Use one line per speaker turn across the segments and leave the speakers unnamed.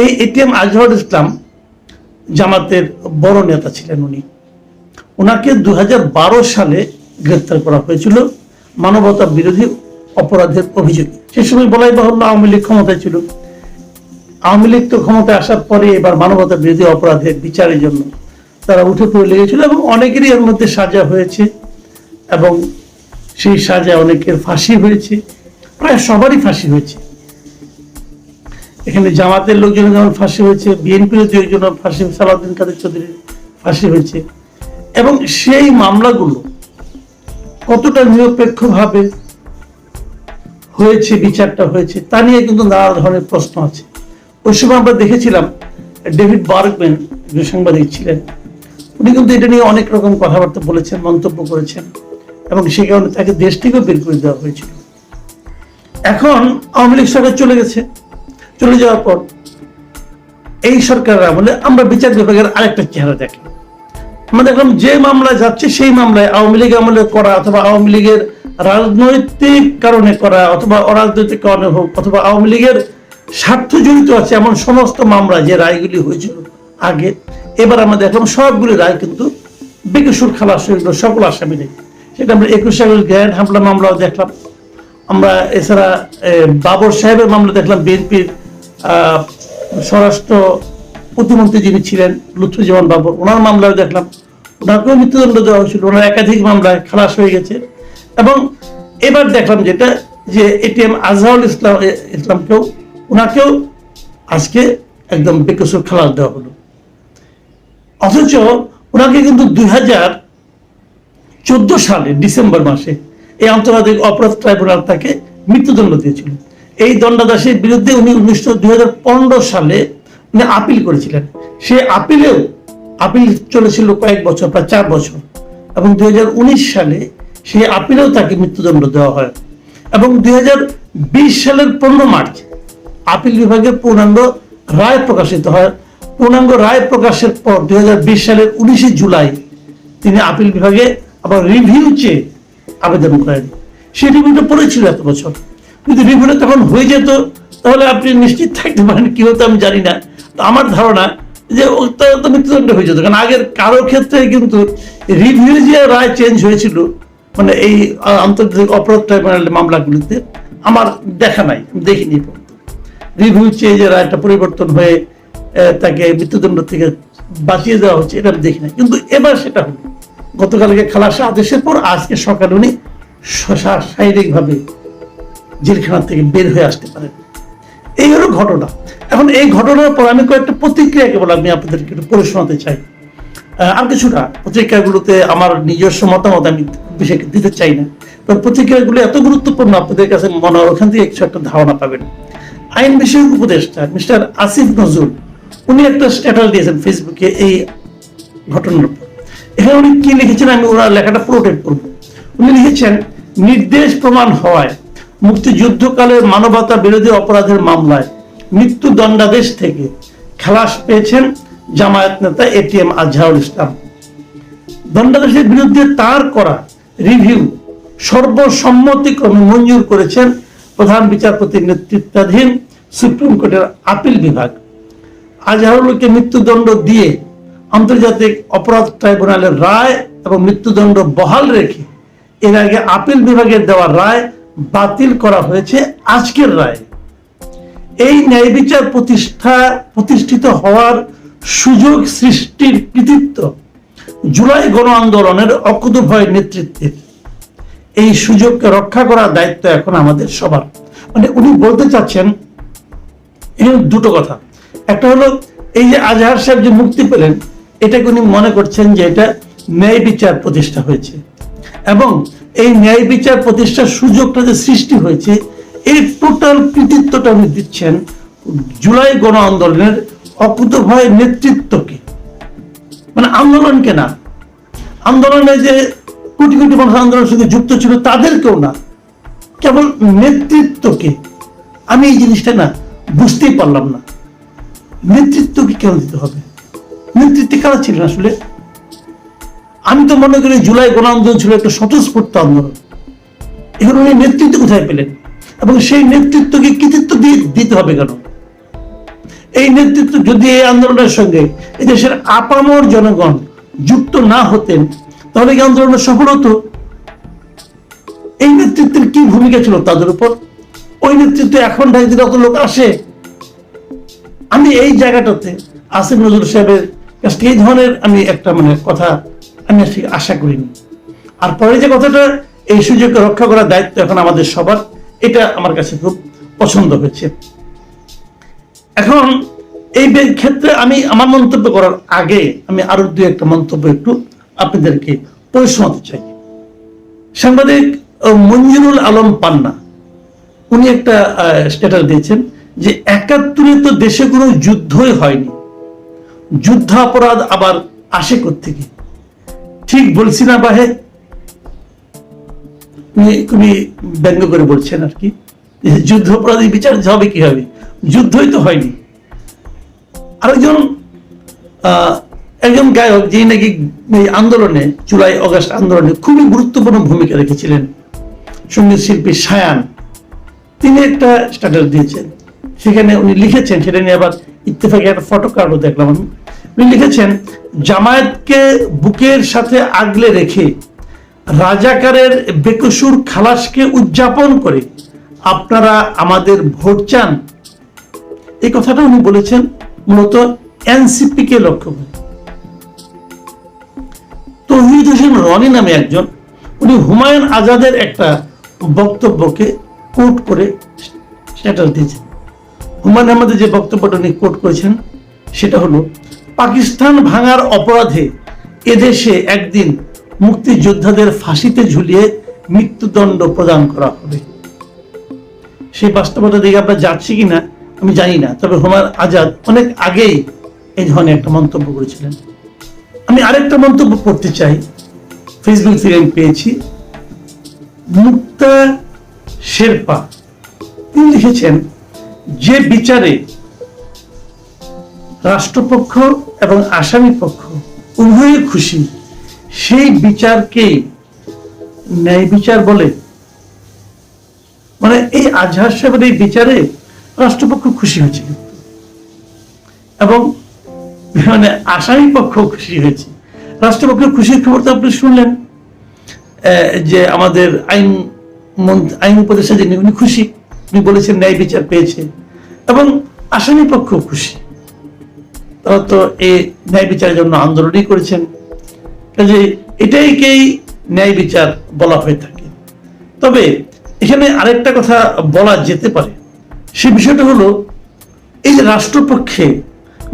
এই এটিএম আজহার ইসলাম জামাতের বড় নেতা ছিলেন উনি। ওনাকে দু সালে গ্রেপ্তার করা হয়েছিল মানবতা বিরোধী অপরাধের অভিযোগে। সে সময় বলাই বাহুল্য আওয়ামী লীগ ক্ষমতায় ছিল। আওয়ামী লীগ তো ক্ষমতায় আসার পরে এবার মানবতা বিরোধী অপরাধের বিচারের জন্য তারা উঠে পড়ে লেগেছিল এবং অনেকেরই এর মধ্যে সাজা হয়েছে এবং সেই সাজায় অনেকের ফাঁসি হয়েছে। প্রায় সবারই ফাঁসি হয়েছে। এখানে জামাতের লোকজনের যেমন ফাঁসি হয়েছে বিএনপির দু একজনের ফাঁসি, সালাউদ্দিন কাদের চৌধুরীর ফাঁসি হয়েছে। এবং সেই মামলাগুলো কতটা নিরপেক্ষভাবে হয়েছে, বিচারটা হয়েছে, তা নিয়ে কিন্তু নানা ধরনের প্রশ্ন আছে। ওই সময় আমরা দেখেছিলাম, ডেভিড বার্গম্যান যে সাংবাদিক ছিলেন, উনি কিন্তু এটা নিয়ে অনেক রকম কথাবার্তা বলেছেন, মন্তব্য করেছেন, এবং সে কারণে তাকে দেশ থেকেও বের করে দেওয়া হয়েছিল। এখন আওয়ামী লীগ সরকার চলে গেছে। চলে যাওয়ার পর এই সরকারের আমলে আমরা বিচার বিভাগের আরেকটা চেহারা দেখলাম আমরা দেখলাম যে মামলা যাচ্ছে সেই মামলায় আওয়ামী লীগ আমলে করা অথবা আওয়ামী লীগের রাজনৈতিক কারণে করা অথবা অরাজনৈতিক কারণে হোক অথবা আওয়ামী লীগের স্বার্থ জড়িত আছে এমন সমস্ত মামলা যে রায়গুলি হয়েছিল আগে, এবার আমরা দেখলাম সবগুলি রায় কিন্তু বেকসুর খালাস হয়ে গেল সকল আসামিদের সেটা আমরা একুশ সালের গ্র্যান্ড হামলা মামলাও দেখলাম। আমরা এছাড়া বাবর সাহেবের মামলা দেখলাম বিএনপির স্বরাষ্ট্র প্রতিমন্ত্রী যিনি ছিলেন লুৎফুজ্জামান বাবর, ওনার মামলাও দেখলাম ওনাকেও মৃত্যুদণ্ড দেওয়া হয়েছিল, ওনার একাধিক মামলায় খালাস হয়ে গেছে। এবং এবার দেখলাম যেটা, যে এটিএম আজহারুল ইসলাম ইসলামকেও, ওনাকেও আজকে একদম বেকসুর খালাস দেওয়া হলো। অথচ ওনাকে কিন্তু দুই হাজার চোদ্দ সালে ডিসেম্বর মাসে এই আন্তর্জাতিক অপরাধ ট্রাইব্যুনাল তাকে মৃত্যুদণ্ড দিয়েছিল। এই দণ্ডাদেশের বিরুদ্ধে উনি উনিশশো দুই সালে উনি আপিল করেছিলেন। সে আপিলেও আপিল চলেছিল কয়েক বছর, প্রায় চার বছর। এবং দুই সালে সেই আপিলেও তাকে মৃত্যুদণ্ড দেওয়া হয়। এবং দুই সালের পনেরো মার্চ আপিল বিভাগে পূর্ণাঙ্গ রায় প্রকাশিত হয়। পূর্ণাঙ্গ রায় প্রকাশের পর দুই হাজার বিশ সালের উনিশে জুলাই তিনি আপিল বিভাগে আবার রিভিউ চেয়ে আবেদন করেন। সেই রিভিউটা পড়েছিল এত বছর। কিন্তু রিভিউটা তখন হয়ে যেত, তাহলে আপনি নিশ্চিত থাকতে পারেন, কি হতো আমি জানি না। তো আমার ধারণা যে ওটা তো মৃত্যুদণ্ড হয়ে যেত, কারণ আগের কারও ক্ষেত্রে কিন্তু রিভিউ যে রায় চেঞ্জ হয়েছিল। মানে এই আন্তর্জাতিক অপরাধ ট্রাইব্যুনালের মামলাগুলিতে আমার দেখা নাই, আমি দেখিনি রিভিউ চেয়ে যে রায়টা পরিবর্তন হয়ে তাকে মৃত্যুদণ্ড থেকে বাঁচিয়ে দেওয়া হচ্ছে, এটা আমি দেখি না কিন্তু এবার সেটা হলো, গতকালকে খালাসা আদেশের পর আজকে সকালে উনি শারীরিকভাবে জেলখানা থেকে বের হয়ে আসতে পারেন। এই হলো ঘটনা। এখন এই ঘটনার পর আমি কয়েকটা প্রতিক্রিয়া কেবল আমি আপনাদেরকে একটু পড়ে শোনাতে চাই। আর কিছুটা। পত্রিকাগুলোতে আমার নিজস্ব মতামত আমি বেশি দিতে চাই না। তো পত্রিকাগুলো এত গুরুত্বপূর্ণ আপনাদের কাছে মনে হয় ওখান থেকে কিছু একটা ধারণা পাবেন। আইন বিষয়ক উপদেষ্টা মিস্টার আসিফ নজরুল, উনি একটা স্ট্যাটাস দিয়েছেন ফেসবুকে এই ঘটনার উপর। এখানে উনি কি লিখেছেন আমি ওনার লেখাটা পুরোটাই পড়ব। উনি লিখেছেন, নির্দেশ প্রমাণ হওয়ায় মুক্তিযুদ্ধকালের মানবতা বিরোধী অপরাধের মামলায় মৃত্যু দণ্ডাদেশ থেকে খালাস পেয়েছেন জামায়াত নেতা এটিএম আজহারুল ইসলাম। দণ্ডাদেশের বিরুদ্ধে তার করা রিভিউ সর্বসম্মতিক্রমে মঞ্জুর করেছেন প্রধান বিচারপতির নেতৃত্বাধীন সুপ্রিম কোর্টের আপিল বিভাগ। আজহারুলকে মৃত্যুদণ্ড দিয়ে আন্তর্জাতিক অপরাধ ট্রাইব্যুনালের রায় এবং মৃত্যুদণ্ড বহাল রেখে এর আগে আপিল বিভাগের দেওয়া রায় বাতিল করা হয়েছে আজকের রায়। এই ন্যায় বিচার প্রতিষ্ঠা, প্রতিষ্ঠিত হওয়ার সুযোগ সৃষ্টির কৃতিত্ব জুলাই গণ আন্দোলনের অকুতভয় নেতৃত্বের। এই সুযোগকে রক্ষা করার দায়িত্ব এখন আমাদের সবার। মানে উনি বলতে চাচ্ছেন দুটো কথা। একটা হলো, এই যে আজহার সাহেব যে মুক্তি পেলেন, এটাকে উনি মনে করছেন যে এটা ন্যায় বিচার প্রতিষ্ঠা হয়েছে। এবং এই ন্যায় বিচার প্রতিষ্ঠার সুযোগটা যে সৃষ্টি হয়েছে, এই টোটাল কৃতিত্বটা উনি দিচ্ছেন জুলাই গণ আন্দোলনের অকুতভয় নেতৃত্বকে। মানে আন্দোলনকে না। আন্দোলনে যে কোটি কোটি মানুষ আন্দোলনের সঙ্গে যুক্ত ছিল তাদেরকেও না। কেবল নেতৃত্বকে। আমি এই জিনিসটা না বুঝতেই পারলাম না। নেতৃত্বকে কেন দিতে হবে? নেতৃত্বে কারা ছিলেন আসলে? আমি তো মনে করি জুলাই গণ আন্দোলন ছিল একটা স্বতঃস্ফূর্ত আন্দোলন। এখানে উনি নেতৃত্ব কোথায় পেলেন? এবং সেই নেতৃত্বকে কৃতিত্ব দিয়ে দিতে হবে কেন? এই নেতৃত্ব যদি এই আন্দোলনের সঙ্গে এই দেশের আপামর জনগণ যুক্ত না হতেন, তাহলে কি আন্দোলনের সফল হতো। এই নেতৃত্বের কি ভূমিকা ছিল তাদের উপর? ওই নেতৃত্বে এখন ঢাকা অত লোক আসে, আমি এই জায়গাটাতে আসিফ নজরুল সাহেবের কাছ থেকে এই ধরনের আমি একটা মানে কথা আমি আশা করিনি। আর পরে যে কথাটা, এই সুযোগকে রক্ষা করার দায়িত্ব এখন আমাদের সবার, এটা আমার কাছে খুব পছন্দ হয়েছে। এখন এই ক্ষেত্রে আমি আমার মন্তব্য করার আগে আমি আরও দু একটা মন্তব্য একটু আপনাদেরকে পড়ে শোনাতে চাই। সাংবাদিক মঞ্জুরুল আলম পান্না, উনি একটা স্ট্যাটাস দিয়েছেন যে একাত্তরে তো দেশে কোনো যুদ্ধই হয়নি। যুদ্ধাপরাধ আবার আসে থেকে ঠিক বলছি না বাহে? খুবই ব্যঙ্গ করে বলছেন আর কি। যুদ্ধ অপরাধী বিচার হবে কি হবে? যুদ্ধই তো হয়নি। আরেকজন একজন গায়ক যিনি নাকি এই আন্দোলনে, জুলাই, অগস্ট আন্দোলনে খুবই গুরুত্বপূর্ণ ভূমিকা রেখেছিলেন সংগীত শিল্পী সায়ান। তিনি একটা স্ট্যাটাস দিয়েছেন। সেখানে উনি লিখেছেন, সেটা নিয়ে আবার ইত্তেফাকে একটা ফটো কার্ডও দেখলাম আমি। উনি লিখেছেন, জামায়াতকে বুকের সাথে আগলে রেখে রাজাকারের বেকসুর খালাসকে উদযাপন করে আপনারা আমাদের ভোট চান। এই কথাটা উনি বলেছেন মূলত এনসিপি কে লক্ষ্য করে। তৌহিদ হোসেন রনি নামে একজন, উনি হুমায়ুন আজাদের একটা বক্তব্যকে কোট করে স্ট্যাটাস দিয়েছেন। হুমায়ুন আহমেদের যে বক্তব্যটা উনি কোট করেছেন, সেটা হলো পাকিস্তান ভাঙার অপরাধে এদেশে একদিন মুক্তিযোদ্ধাদের ফাঁসিতে ঝুলিয়ে মৃত্যুদণ্ড প্রদান করা হবে। সেই বাস্তবতা দিকে আমরা যাচ্ছি কিনা, আমি জানি না। তবে হুমায়ুন আজাদ অনেক আগেই এই ধরনের একটা মন্তব্য করেছিলেন। আমি আরেকটা মন্তব্য করতে চাই। ফেসবুক থেকে আমি পেয়েছি। মুক্তা শেরপা, তিনি লিখেছেন, যে বিচারে রাষ্ট্রপক্ষ এবং আসামি পক্ষ উভয়ে খুশি। সেই বিচারকে ন্যায় বিচার বলে। মানে এই আজহার সাহেবের এই বিচারে রাষ্ট্রপক্ষ খুশি হয়েছিল এবং মানে আসামি পক্ষ খুশি হয়েছে। রাষ্ট্রপক্ষ খুশির খবর তো আপনি শুনলেন যে আমাদের আইন আইন উপদেষ্টা যিনি, উনি খুশি। উনি বলেছেন ন্যায় বিচার পেয়েছে। এবং আসামি পক্ষ খুশি। তারা তো এই ন্যায় বিচারের জন্য আন্দোলনই করেছেন। কাজে এটাইকেই ন্যায় বিচার বলা হয়ে থাকে। তবে এখানে আরেকটা কথা বলা যেতে পারে। সে বিষয়টা হলো, এই যে রাষ্ট্রপক্ষে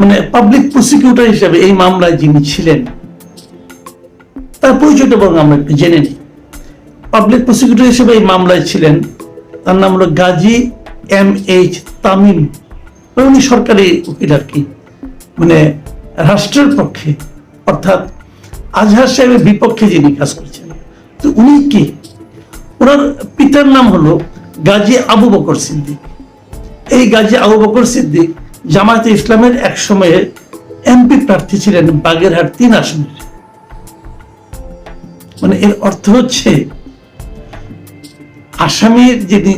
মানে পাবলিক প্রসিকিউটর হিসেবে এই মামলায় যিনি ছিলেন, তার পরিচয়টা বরং আমরা একটু জেনে নিই। পাবলিক প্রসিকিউটর হিসেবে এই মামলায় ছিলেন, তার নাম হলো গাজী এম এইচ তামিম মানে উনি সরকারি উকিল আর কি। মানে রাষ্ট্রের পক্ষে, অর্থাৎ আজহার সাহেবের বিপক্ষে যিনি কাজ করছেন, তো উনি কি? ওনার পিতার নাম হলো গাজী আবু বকর সিদ্দিক। এই গাজী আবু বকর সিদ্দিক জামায়াতে ইসলামের এক সময়ে এমপি প্রার্থী ছিলেন বাগেরহাট তিন আসনের। মানে এর অর্থ হচ্ছে, আসামির যিনি